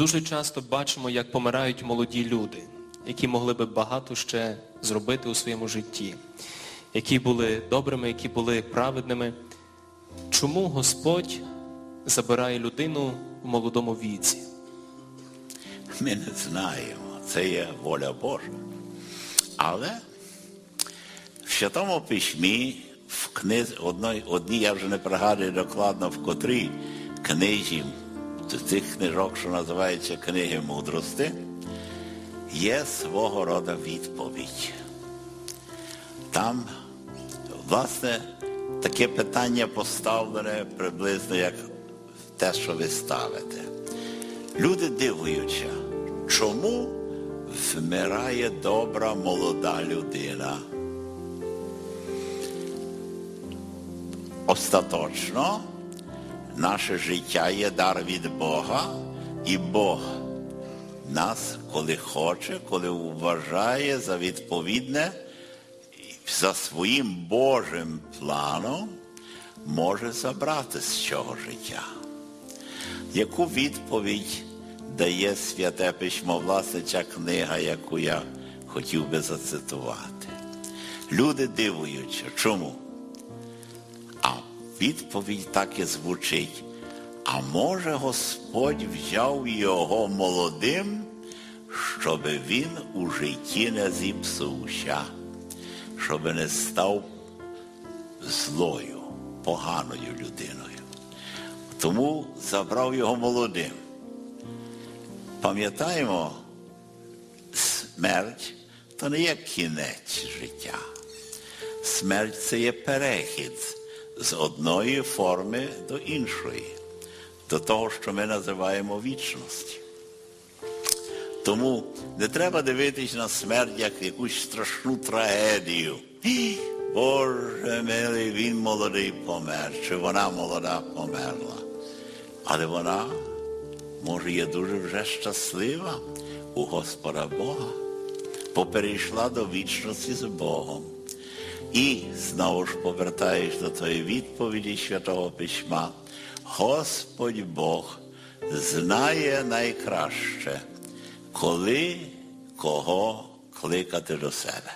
Дуже часто бачимо, як помирають молоді люди, які могли би багато ще зробити у своєму житті, які були добрими, які були праведними. Чому Господь забирає людину в молодому віці? Ми не знаємо, це є воля Божа. Але в Святому Письмі, в книзі, одній, одній, я вже не пригадую докладно, в котрій книжі, з цих книжок, що називаються книги мудрості, є свого роду відповідь. Там, власне, таке питання поставлене приблизно як те, що ви ставите. Люди дивуються, чому вмирає добра молода людина. Остаточно наше життя є дар від Бога, і Бог нас, коли хоче, коли вважає за відповідне, за своїм Божим планом може забрати з цього життя. Яку відповідь дає святе письмо, власне, ця книга, яку я хотів би зацитувати? Люди дивуються. Чому? Відповідь так і звучить. А може Господь взяв його молодим, щоб він у житті не зіпсувся, щоб не став злою, поганою людиною. Тому забрав його молодим. Пам'ятаємо, смерть то не є кінець життя. Смерть це є перехід з одної форми до іншої, до того, що ми називаємо вічності. Тому не треба дивитись на смерть як якусь страшну трагедію. Боже милий, він молодий помер, чи вона молода померла. Але вона, може, є дуже вже щаслива у Господа Бога, бо перейшла до вічності з Богом. І знову ж повертаєш до тої відповіді Святого Письма. Господь Бог знає найкраще, коли кого кликати до себе.